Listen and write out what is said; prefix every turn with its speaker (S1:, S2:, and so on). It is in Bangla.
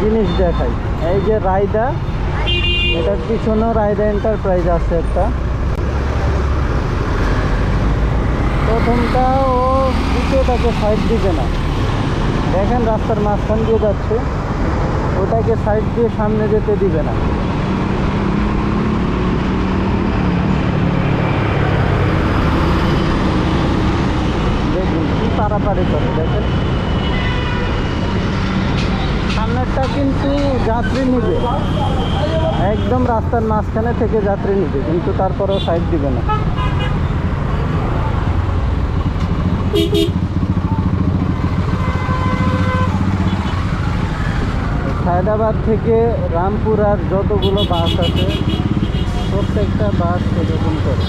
S1: জিনিস দেখাই। এই যে রায়দা, এটার পিছনেও রায়দা এন্টারপ্রাইজ আছে একটা। প্রথমটা ও দ্বিতীয়টাকে সাইড দিবে না। দেখেন রাস্তার মাঝখান দিয়ে যাচ্ছে। ওটাকে সাইড দিয়ে সামনে যেতে দিবে না। দেখুন, কি পারাপারি করে, দেখেন। সামনেরটা কিন্তু যাত্রী নিবে। একদম রাস্তার মাঝখানে থেকে যাত্রী নিবে, কিন্তু তারপরেও সাইড দিবে না। সায়দাবাদ থেকে রামপুর আর যতগুলো বাস আছে, প্রত্যেকটা বাস এরকম করে।